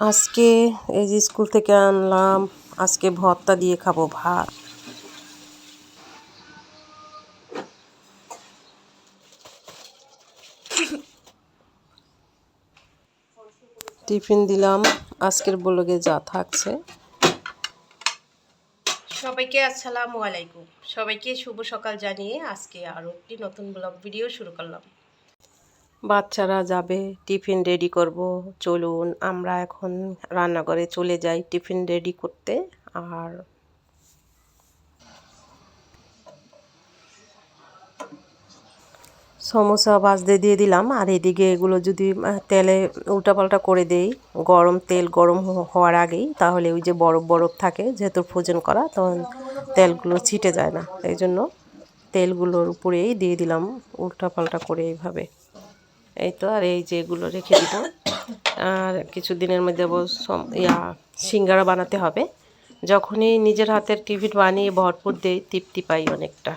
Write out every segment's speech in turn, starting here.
আজকে এই যে স্কুল থেকে আনলাম, আজকে ভর্তা দিয়ে খাব ভাত। টিফিন দিলাম, আজকের ব্লগে যা থাকছে। সবাইকে আসসালামু আলাইকুম। সবাইকে শুভ সকাল জানিয়ে আজকে আরও একটি নতুন ব্লগ ভিডিও শুরু করলাম। বাচ্চারা যাবে, টিফিন রেডি করব। চলুন, আমরা এখন রান্নাঘরে চলে যাই টিফিন রেডি করতে। আর সমোসা ভাজতে দিয়ে দিলাম। আর এদিকে এগুলো যদি তেলে উল্টাপাল্টা করে দেই, গরম তেল গরম হওয়ার আগেই, তাহলে ওই যে বরফ বরফ থাকে যেহেতু ফোজন করা তখন তেলগুলো ছিটে যায় না। এই জন্য তেলগুলোর উপরেই দিয়ে দিলাম, উল্টাপাল্টা করে এইভাবে। এই তো আর এই যেগুলো রেখে দিব। আর কিছুদিনের মধ্যে আবার ইয়া, সিঙ্গারা বানাতে হবে। যখনই নিজের হাতের টিফিন বানিয়ে ভরপুর দেই, তৃপ্তি পাই অনেকটা।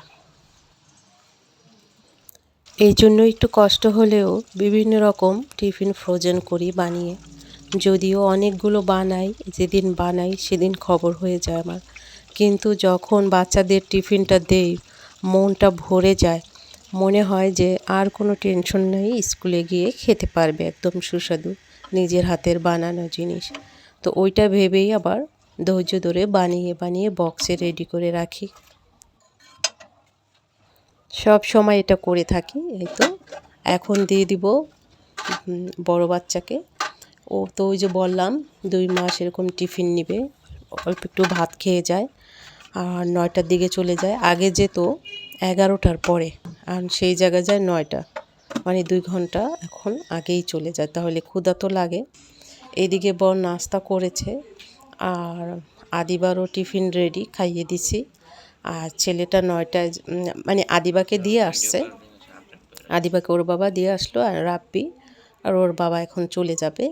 এই জন্য একটু কষ্ট হলেও বিভিন্ন রকম টিফিন ফ্রোজেন করি বানিয়ে। যদিও অনেকগুলো বানাই, যেদিন বানাই সেদিন খবর হয়ে যায় আমার। কিন্তু যখন বাচ্চাদের টিফিনটা দেই, মনটা ভরে যায়। মনে হয় যে আর কোনো টেনশন নেই, স্কুলে গিয়ে খেতে পারবে একদম সুস্বাদু নিজের হাতের বানানো জিনিস। তো ওইটা ভেবেই আবার ধৈর্য ধরে বানিয়ে বানিয়ে বক্সে রেডি করে রাখি। সব সময় এটা করে থাকি, এই তো। এখন দিয়ে দিব বড় বাচ্চাকে। ও তো ওই যে বললাম, দুই মাস এরকম টিফিন নিবে, অল্প একটু ভাত খেয়ে যায়, আর নয়টার দিকে চলে যায়। আগে যেত এগারোটার পরে। আর সেই জায়গায় যায় নয়টা। মানে দুই ঘণ্টা এখন আগেই চলে যায়। তাহলে ক্ষুধা তো লাগে। এদিকে বর নাস্তা করেছে আর আদিবারও টিফিন রেডি খাইয়ে দিছি। আর ছেলেটা নয়টায় মানে আদিবাকে দিয়ে আসছে। আদিবাকে ওর বাবা দিয়ে আসলো আর রাব্বি আর ওর বাবা এখন চলে যাবে।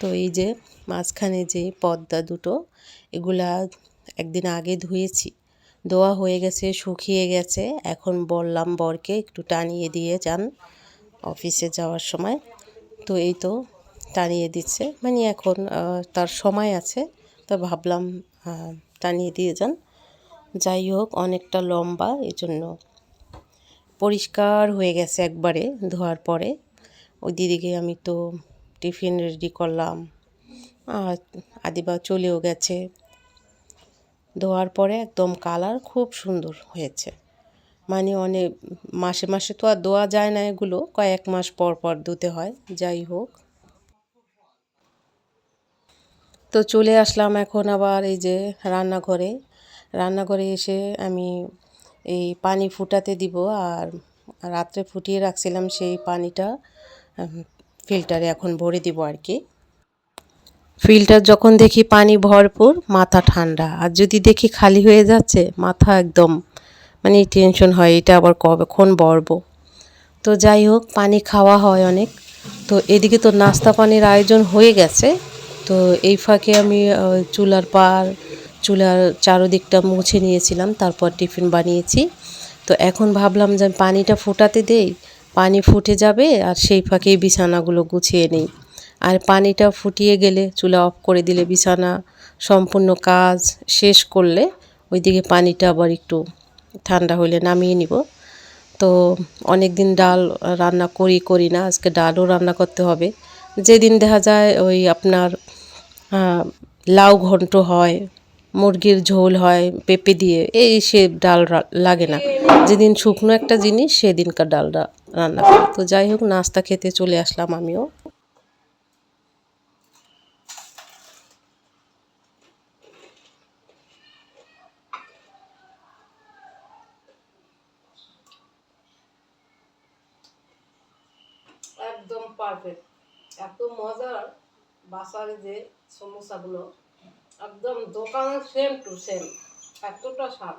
তো এই যে মাঝখানে যে পদ্মা দুটো, এগুলা একদিন আগে ধুয়েছি। ধোয়া হয়ে গেছে, শুকিয়ে গেছে। এখন বললাম, বরকে একটু টানিয়ে দিয়ে যান অফিসে যাওয়ার সময়। তো এই তো টানিয়ে দিচ্ছে। মানে এখন তার সময় আছে। তো ভাবলাম টানিয়ে দিয়ে যান। যাই হোক, অনেকটা লম্বা এই জন্য পরিষ্কার হয়ে গেছে একবারে ধোয়ার পরে। ওই দিদিকে আমি তো টিফিন রেডি করলাম। আর আদিবা চলেও গেছে। ধোয়ার পরে একদম কালার খুব সুন্দর হয়েছে। মানে অনেক মাসে মাসে তো আর ধোয়া যায় না এগুলো, কয়েক মাস পর পর ধুতে হয়, যাই হোক। তো চলে আসলাম এখন আবার এই যে রান্নাঘরে। রান্নাঘরে এসে আমি এই পানি ফুটাতে দিব আর রাত্রে ফুটিয়ে রাখছিলাম সেই পানিটা ফিল্টারে এখন ভরে দিব আর কি। ফিল্টার যখন দেখি পানি ভরপুর, মাথা ঠান্ডা। আর যদি দেখি খালি হয়ে যাচ্ছে, মাথা একদম মানে টেনশন হয়, এটা আবার কখন ভরবো? তো যাই হোক, পানি খাওয়া হয় অনেক। তো এদিকে তো নাস্তা পানির আয়োজন হয়ে গেছে। তো এই ফাঁকে আমি চুলার পার, চুলার চারোদিকটা মুছে নিয়েছিলাম, তারপর টিফিন বানিয়েছি। তো এখন ভাবলাম যে পানিটা ফোটাতে দেই, পানি ফুটে যাবে আর সেই ফাঁকেই বিছানাগুলো গুছিয়ে নিই। আর পানিটা ফুটিয়ে গেলে চুলা অফ করে দিলে বিছানা, সম্পূর্ণ কাজ শেষ করলে ওইদিকে পানিটা আবার একটু ঠান্ডা হলে নামিয়ে নিব। তো অনেক দিন ডাল রান্না করি করি না, আজকে ডালও রান্না করতে হবে। যেদিন দেখা যায় ওই আপনার লাউ ঘন্ট হয়, মুরগির ঝোল হয়, পেঁপে দিয়ে, এই সে ডাল লাগে না। যেদিন শুকনো একটা জিনিস, সেদিনকার ডালটা রান্না করি। তো যাই হোক, নাস্তা খেতে চলে আসলাম আমিও। একদম পারফেক্ট এত মজার বাসার যে সমোসাগুলো, একদম দোকানের সেম টু সেম এতটা স্বাদ।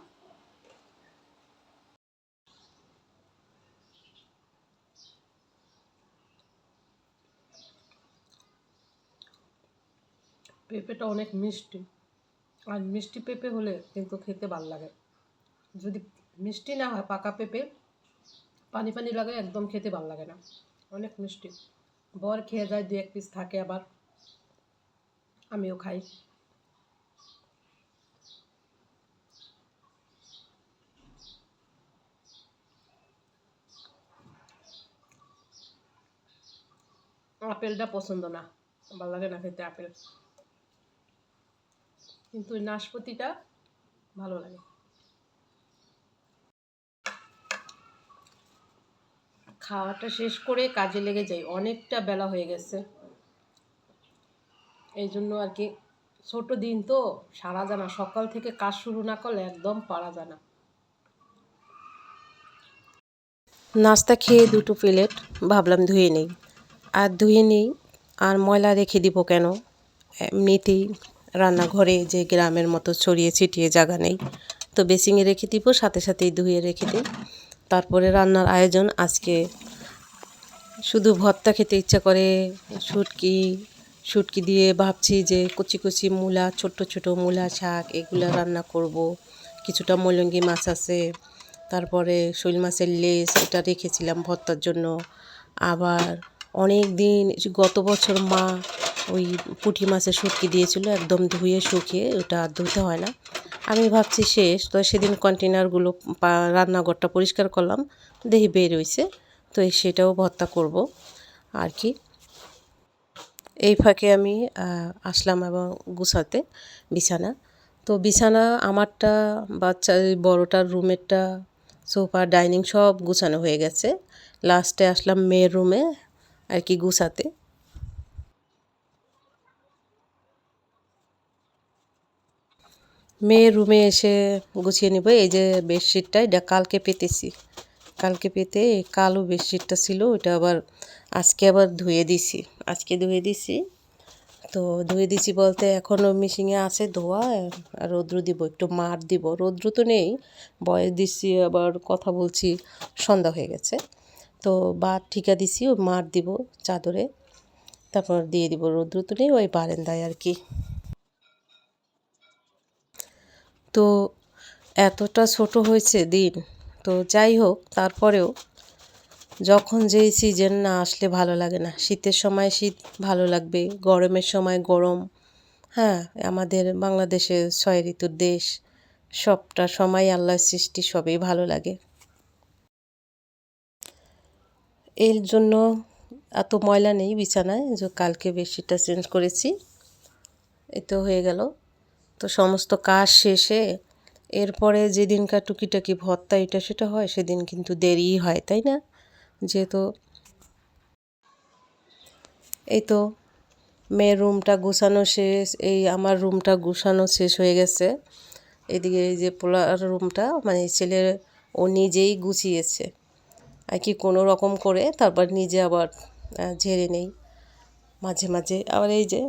পেঁপেটা অনেক মিষ্টি। আর মিষ্টি পেঁপে হলে কিন্তু খেতে ভালো লাগে। যদি মিষ্টি না হয় পাকা পেঁপে, পানি পানি লাগে একদম খেতে ভালো লাগে না। অনেক মিষ্টি। বর খেয়ে যায় দু এক পিস থাকে আবার। আমিও খাই। আপেলটা পছন্দ না। ভালো লাগে না খেতে আপেল। কিন্তু নাশপাতিটা ভালো লাগে। খাওয়াটা শেষ করে কাজে লেগে যাই। অনেকটা বেলা হয়ে গেছে। এই জন্য আর কি ছোট দিন তো, সারা জানা সকাল থেকে কাজ শুরু না করলে একদম পারা যায় না। নাস্তা খেয়ে দুটো প্লেট, ভাবলাম ধুয়ে নেই। আর ধুয়ে নেই, আর ময়লা রেখে দিব কেন? এমনিতেই রান্নাঘরে যে গ্রামের মতো ছড়িয়ে ছিটিয়ে জায়গা নেই। তো বেসিংয়ে রেখে দিব, সাথে সাথেই ধুয়ে রেখে দিই। তারপরে রান্নার আয়োজন আজকে শুধু ভর্তা খেতে ইচ্ছা করে, শুটকি শুটকি দিয়ে ভাবছি যে কুচি কুচি মূলা ছোট ছোট মূলা শাক এগুলো রান্না করব। কিছুটা মলঙ্গি মাছ আছে, তারপরে শৈল মাছের লেস এটা রেখেছিলাম ভর্তার জন্য। আবার অনেক দিন গত বছর মা ওই পুঁটি মাছের শুটকি দিয়েছিল, একদম ধুয়ে শুকিয়ে ওটা আর ধুতে হয় না। আমি ভাবছি শেষ, তো সেদিন কন্টেনারগুলো রান্নাঘরটা পরিষ্কার করলাম দেখি বের হয়েছে তো সেটাও ভর্তা করব আর কি। এই ফাঁকে আমি আসলাম এবং গুছাতে বিছানা। তো বিছানা আমারটা, বাচ্চা বড়টার রুমেরটা, সোফা, ডাইনিং সব গুছানো হয়ে গেছে। লাস্টে আসলাম মেয়ের রুমে আর কি গুছাতে। মেয়ের রুমে এসে গুছিয়ে নিব। এই যে বেডশিটটা এটা কালকে পেতেছি। কালকে পেতে কালো বেডশিটটা ছিল, ওটা আবার আজকে আবার ধুয়ে দিছি। আজকে ধুয়ে দিছি। তো ধুয়ে দিছি বলতে এখনও মিশিংয়ে আছে ধোয়া, আর রৌদ্র দিব, একটু মার দিব। রৌদ্র তো নেই বয়স দিচ্ছি আবার কথা বলছি, সন্ধ্যা হয়ে গেছে। তো বাদ ঠিকা দিছি, ওই মার দিব চাদরে। তারপর দিয়ে দিব রৌদ্র তো নেই ওই বারান্দায় আর কি। তো এতটা ছোট হয়েছে দিন। তো যাই হোক, তারপরেও যখন যেই সিজন না আসলে ভালো লাগে না। শীতের সময় শীত ভালো লাগবে, গরমের সময় গরম। হ্যাঁ আমাদের বাংলাদেশে ছয় ঋতুর দেশ, সবটা সময় আল্লাহর সৃষ্টি, সবই ভালো লাগে। এর জন্য এত ময়লা নেই বিছানায় যে কালকে বেডশিটটা চেঞ্জ করেছি এ তো হয়ে গেল। তো সমস্ত কাজ শেষে এরপরে যেদিনকার টুকিটাকি ভর্তা এটা সেটা হয়, সেদিন কিন্তু দেরিই হয়, তাই না? যেহেতু এই তো মেয়ের রুমটা গুছানো শেষ, এই আমার রুমটা গুছানো শেষ হয়ে গেছে। এদিকে এই যে পোলার রুমটা মানে ছেলে ও নিজেই গুছিয়েছে। আর কি কোনো রকম করে তারপর নিজে আবার ঝেড়ে নেই মাঝে মাঝে। আবার এই যে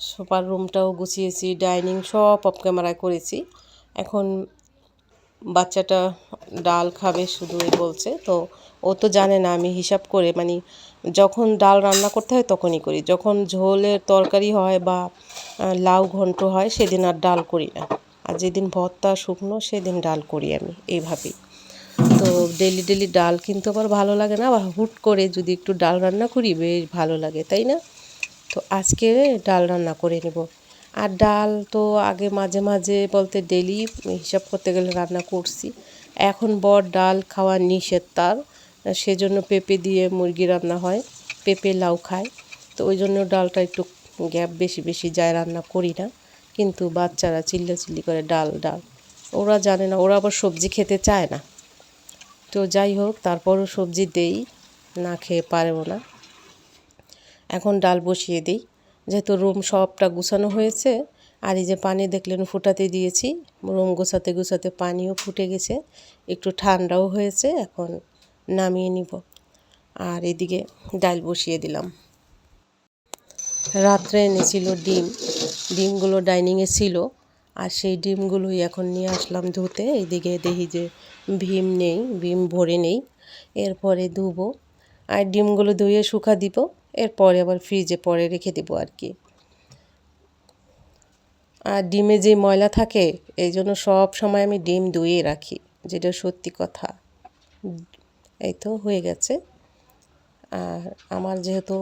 সোফার রুমটাও গুছিয়েছি, ডাইনিং সব অফ ক্যামেরায় করেছি। এখন বাচ্চাটা ডাল খাবে শুধু এই বলছে। তো ও তো জানে না, আমি হিসাব করে মানে যখন ডাল রান্না করতে হয় তখনই করি। যখন ঝোলের তরকারি হয় বা লাউ ঘন্ট হয় সেদিন আর ডাল করি না। আর যেদিন ভর্তা শুকনো সেদিন ডাল করি আমি, এইভাবেই। তো ডেলি ডেলি ডাল কিন্তু আবার ভালো লাগে না, আবার হুট করে যদি একটু ডাল রান্না করি বেশ ভালো লাগে, তাই না? তো আজকে ডাল রান্না করে নেব। আর ডাল তো আগে মাঝে মাঝে বলতে ডেলি হিসাব করতে গেলে রান্না করছি। এখন বর ডাল খাওয়া নিষেধ তার, সেজন্য পেঁপে দিয়ে মুরগি রান্না হয়, পেঁপে লাউ খায়। তো ওই জন্য ডালটা একটু গ্যাপ বেশি বেশি যায় রান্না করি না, কিন্তু বাচ্চারা চিল্লাচিল্লি করে ডাল ডাল। ওরা জানে না, ওরা আবার সবজি খেতে চায় না। তো যাই হোক, তারপরও সবজি দেই, না খেয়ে পারব না। এখন ডাল বসিয়ে দিই। যেহেতু রুম সবটা গুছানো হয়েছে, আর এই যে পানি দেখলেন ফুটাতে দিয়েছি, রুম গোছাতে গোছাতে পানিও ফুটে গেছে, একটু ঠান্ডাও হয়েছে, এখন নামিয়ে নিব। আর এদিকে ডাল বসিয়ে দিলাম। রাত্রে এনেছিল ডিম, ডিমগুলো ডাইনিংয়ে ছিল আর সেই ডিমগুলোই এখন নিয়ে আসলাম ধুতে। এইদিকে দেখি যে ভীম নেই, ভীম ভরে নেই। এরপরে ধুবো। আর ডিমগুলো ধুয়ে শুকা দিব। এরপরে আবার ফ্রিজে পরে রেখে দেবো আর কি। আর ডিমে যে ময়লা থাকে, এই জন্য সব সময় আমি ডিম ধুয়ে রাখি, যেটা সত্যি কথা। এই তো হয়ে গেছে। আর আমার যেহেতু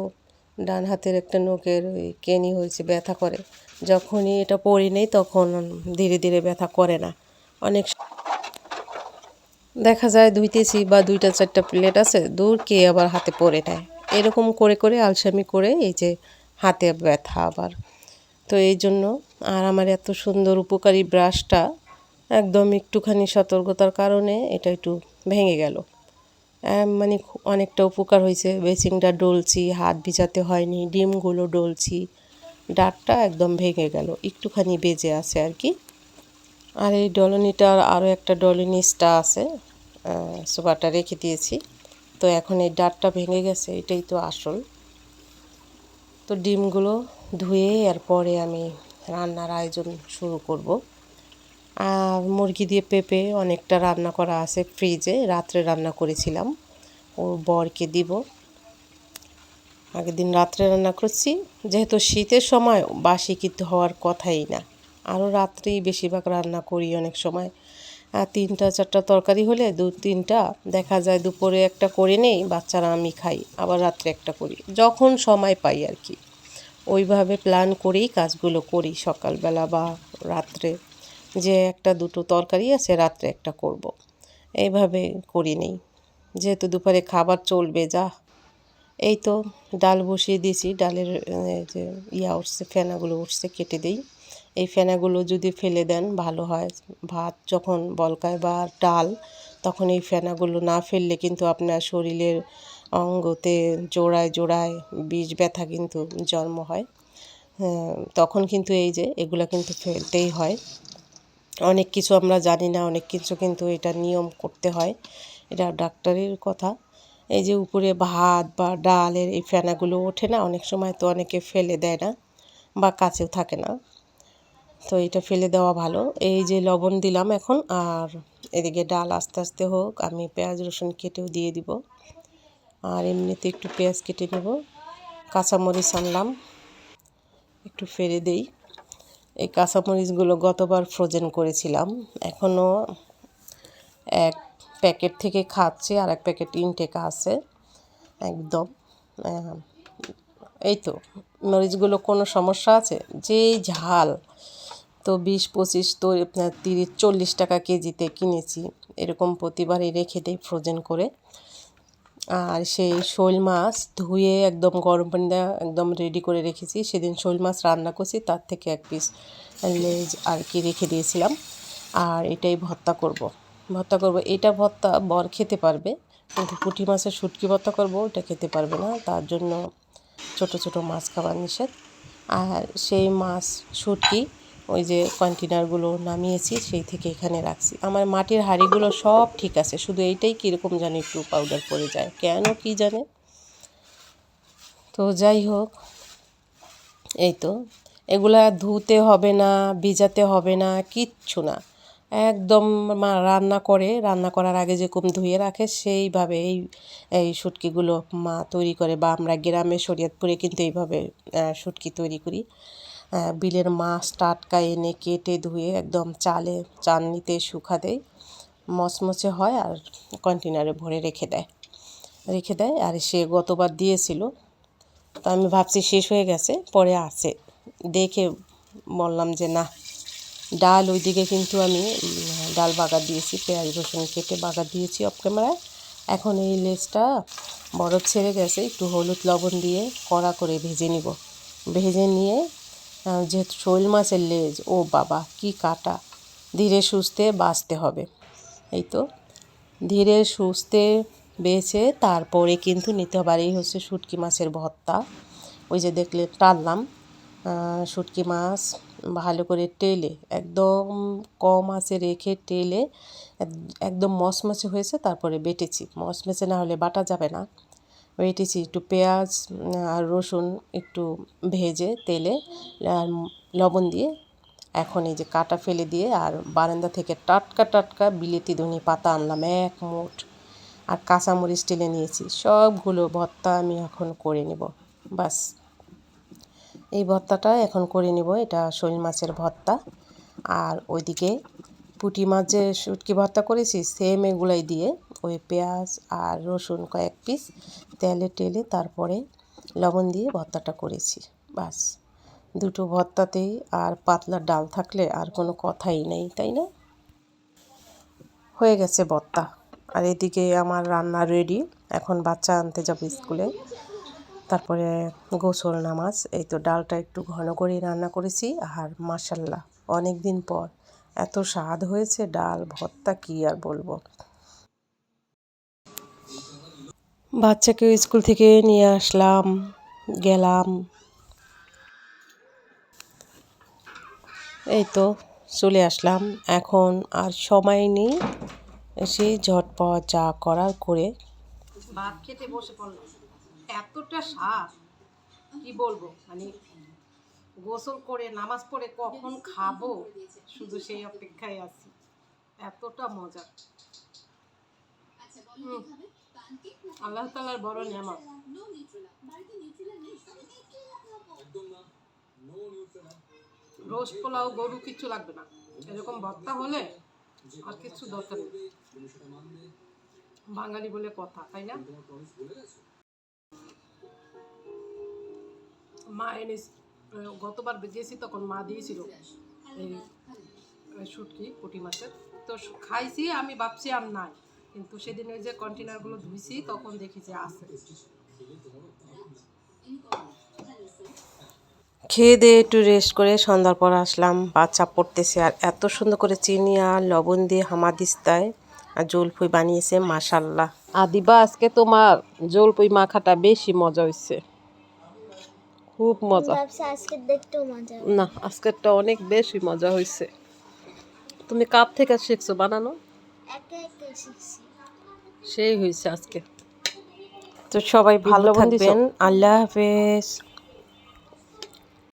ডান হাতের একটা নখের ওই কেনি হয়েছে, ব্যথা করে। যখনই এটা পরি নেই, তখন ধীরে ধীরে ব্যথা করে না। অনেক দেখা যায় ধুইতেছি বা দুইটা চারটা প্লেট আছে, দূর কে আবার হাতে পরে নেয়। এরকম করে করে আলসামি করে এই যে হাতে ব্যথা আবার। তো এই জন্য আর আমার এত সুন্দর উপকারী ব্রাশটা একদম একটুখানি সতর্কতার কারণে এটা একটু ভেঙে গেল। মানে অনেকটা উপকার হয়েছে। বেসিংটা ডলছি, হাত ভিজাতে হয়নি, ডিমগুলো ডলছি ডাটটা একদম ভেঙে গেল, একটুখানি বেজে আছে আর কি। আর এই ডলনিটার আরও একটা ডলনি স্টা আছে সুপারটা রেখে দিয়েছি। তো এখন এই ডাটটা ভেঙে গেছে, এটাই তো আসল। তো ডিমগুলো ধুয়ে এরপরে আমি রান্নার আয়োজন শুরু করব। আর মুরগি দিয়ে পেঁপে অনেকটা রান্না করা আছে ফ্রিজে, রাত্রে রান্না করেছিলাম। ওর বরকে দিব। আগের দিন রাত্রে রান্না করছি, যেহেতু শীতের সময় বাসি কিন্তু হওয়ার কথাই না। আরও রাত্রেই বেশিরভাগ রান্না করি অনেক সময়। আর তিনটা, চারটা তরকারি হলে দু, তিনটা, দেখা যায় দুপুরে একটা করে নেই, বাচ্চারা আমি খাই, আবার রাত্রে একটা করি। যখন সময় পাই আর কি। ওইভাবে প্ল্যান করেই কাজগুলো করি সকালবেলা বা রাত্রে। যে একটা দুটো তরকারি আছে রাত্রে একটা করব। এইভাবে করি নেই। যেহেতু দুপুরে খাবার চলবে যা। এই তো ডাল বসিয়ে দিয়েছি। ডালের যে ইয়া উঠছে ফেনাগুলো উঠছে কেটে দিই। এই ফেনাগুলো যদি ফেলে দেন ভালো হয়। ভাত যখন বলকায় বা ডাল তখন এই ফেনাগুলো না ফেললে কিন্তু আপনার শরীরের অঙ্গতে জোড়ায় জোড়ায় বীজ ব্যথা কিন্তু জন্ম হয়। হ্যাঁ, তখন কিন্তু এই যে এগুলো কিন্তু ফেলতেই হয়। অনেক কিছু আমরা জানি না, অনেক কিছু কিন্তু এটা নিয়ম করতে হয়। এটা ডাক্তারের কথা। এই যে উপরে ভাত বা ডালের এই ফেনাগুলো ওঠে না, অনেক সময় তো অনেকে ফেলে দেয় না বা কাছেও থাকে না। তো এটা ফেলে দেওয়া ভালো। এই যে লবণ দিলাম এখন, আর এদিকে ডাল আস্তে আস্তে হোক, আমি পেঁয়াজ রসুন কেটেও দিয়ে দিব। আর এমনিতে একটু পেঁয়াজ কেটে নেব। কাঁচামরিচ আনলাম, একটু ফেলে দেই। এই কাঁচামরিচগুলো গতবার ফ্রোজেন করেছিলাম। এখনও এক প্যাকেট থেকে খাচ্ছে আর এক প্যাকেট ইনটেক আছে, একদম। এই তো, মরিচগুলো কোনো সমস্যা আছে? যেই ঝাল, তো বিশ, পঁচিশ, তো তিরিশ, চল্লিশ টাকা কেজিতে কিনেছি। এরকম প্রতিবারই রেখে দেই ফ্রোজেন করে। আর সেই শোল মাছ ধুয়ে একদম গরম পানি দেওয়া একদম রেডি করে রেখেছি। সেদিন শোল মাছ রান্না করছি, তার থেকে এক পিস লেজ আর কি রেখে দিয়েছিলাম। আর এটাই ভর্তা করব। ভর্তা করব। এটা ভর্তা বর খেতে পারবে, কিন্তু পুঁটি মাছের শুটকি ভর্তা করব, ওটা খেতে পারবে না। তার জন্য ছোট ছোট মাছ খাবার নিষেধ। আর সেই মাছ শুটকি ওই যে কন্টেনারগুলো নামিয়েছি, সেই থেকে এখানে রাখছি। আমার মাটির হাঁড়িগুলো সব ঠিক আছে, শুধু এইটাই কীরকম জানি একটু পাউডার পড়ে যায়। কেন কি জানে? তো যাই হোক, এই তো। এগুলা ধুতে হবে না, ভিজাতে হবে না, কিচ্ছু না। একদম মা রান্না করে, রান্না করার আগে যেরকম ধুয়ে রাখে, সেইভাবে এই এই শুটকিগুলো মা তৈরি করে, বা আমরা গ্রামে শরীয়তপুরে কিন্তু এইভাবে শুটকি তৈরি করি। বিলের মাছ টাটকা এনে কেটে ধুয়ে একদম চালে চাননিতে শুকা দেয়, মচমচে হয় আর কন্টেনারে ভরে রেখে দেয়। রেখে দেয় আর সে গতবার দিয়েছিল। তো আমি ভাবছি শেষ হয়ে গেছে, পরে আছে। দেখে বললাম যে, না, ডাল ওইদিকে কিন্তু আমি ডাল বাগার দিয়েছি, পেঁয়াজ রসুন কেটে বাগা দিয়েছি অফ ক্যামেরায় এখন এই লেজটা বরফ ছেড়ে গেছে, একটু হলুদ লবণ দিয়ে কড়া করে ভেজে নিব। ভেজে নিয়ে যেহেতু শোল মাছের লেজ, ও বাবা, কি কাটা। ধীরে সুস্থে বাঁচতে হবে। এই তো, ধীরে সুস্থে বেছে তারপরে কিন্তু নিতে হবে। আর এই হচ্ছে শুটকি মাছের ভর্তা। ওই যে দেখলে টানলাম। শুটকি মাছ ভালো করে টেলে, একদম কম আঁচে রেখে টেলে একদম মচমচে হয়েছে, তারপরে বেটেছি। মচমচে না হলে বাটা যাবে না। বেটেছি একটু পেঁয়াজ আর রসুন একটু ভেজে তেলে, আর লবণ দিয়ে এখন এই যে কাটা ফেলে দিয়ে আর বারান্দা থেকে টাটকা টাটকা বিলেতি ধনে পাতা আনলাম, এক মুঠ। আর কাঁচামরিচ টেলে নিয়েছি, সবগুলো ভর্তা আমি এখন করে নেব, বাস। এই ভর্তাটা এখন করে নেব, এটা শোল মাছের ভর্তা। আর ওইদিকে পুঁটি মাছ যে শুটকি ভর্তা করেছি সেম এগুলাই দিয়ে ওই পেঁয়াজ আর রসুন কয়েক পিস তেলে টেলে তারপরে লবণ দিয়ে ভর্তাটা করেছি, বাস। দুটো ভর্তাতেই আর পাতলা ডাল থাকলে আর কোনো কথাই নেই, তাই না? হয়ে গেছে ভর্তা। আর এদিকে আমার রান্না রেডি এখন বাচ্চা আনতে যাব স্কুলে। তারপরে গোসল নামাজ, এই তো ডালটা একটু ঘন করেই রান্না করেছি। আর মাসাল্লাহ অনেক দিন পর এত স্বাদ হয়েছে, ডাল, ভর্তা কি আর বলব? বাচ্চাকে স্কুল থেকে নিয়ে আসলাম গেলাম। এই তো চলে আসলাম। এখন আর সময় নেই এসে ঝটপট যা করার করে ভাত খেতে বসে পড়লাম। এতটা স্বাদ কি বলব? মানে গোসল করে নামাজ পড়ে কখন খাব? শুধু সেই অপেক্ষায় আছি। এতটা মজা। হুম। আল্লাহ তালার বড় নিয়ামত। রোস্ট পোলাও, গরু কিছু লাগবে না। এরকম ভর্তা হলে আর কিছু দরকার নেই। বাঙালি বলে কথা, তাই না? মা এনে, গতবার গেছি তখন মা দিয়েছিল এই শুটকি, পুঁটি মাছের। তো খাইছি, আমি ভাবছি আর নাই। কিন্তু সেদিন ওই যে কন্টেনারগুলো ধুইছি তখন দেখি যে আছে। খেয়ে দিয়ে একটু রেস্ট করে সন্ধ্যার পর আসলাম। বাচ্চা পড়তেছে আর এত সুন্দর করে চিনি আর লবণ দিয়ে হামাদিস্তায় আর জলফুই বানিয়েছে মাসাল্লাহ আদিবা আজকে তোমার জলপুই মাখাটা বেশি মজা হয়েছে খুব মজা। না আজকেরটা অনেক বেশি মজা হয়েছে তুমি কাপ থেকে শিখছো বানানো? সেই হয়েছে আজকে। তো সবাই ভালো থাকবেন। আল্লাহ হাফেজ।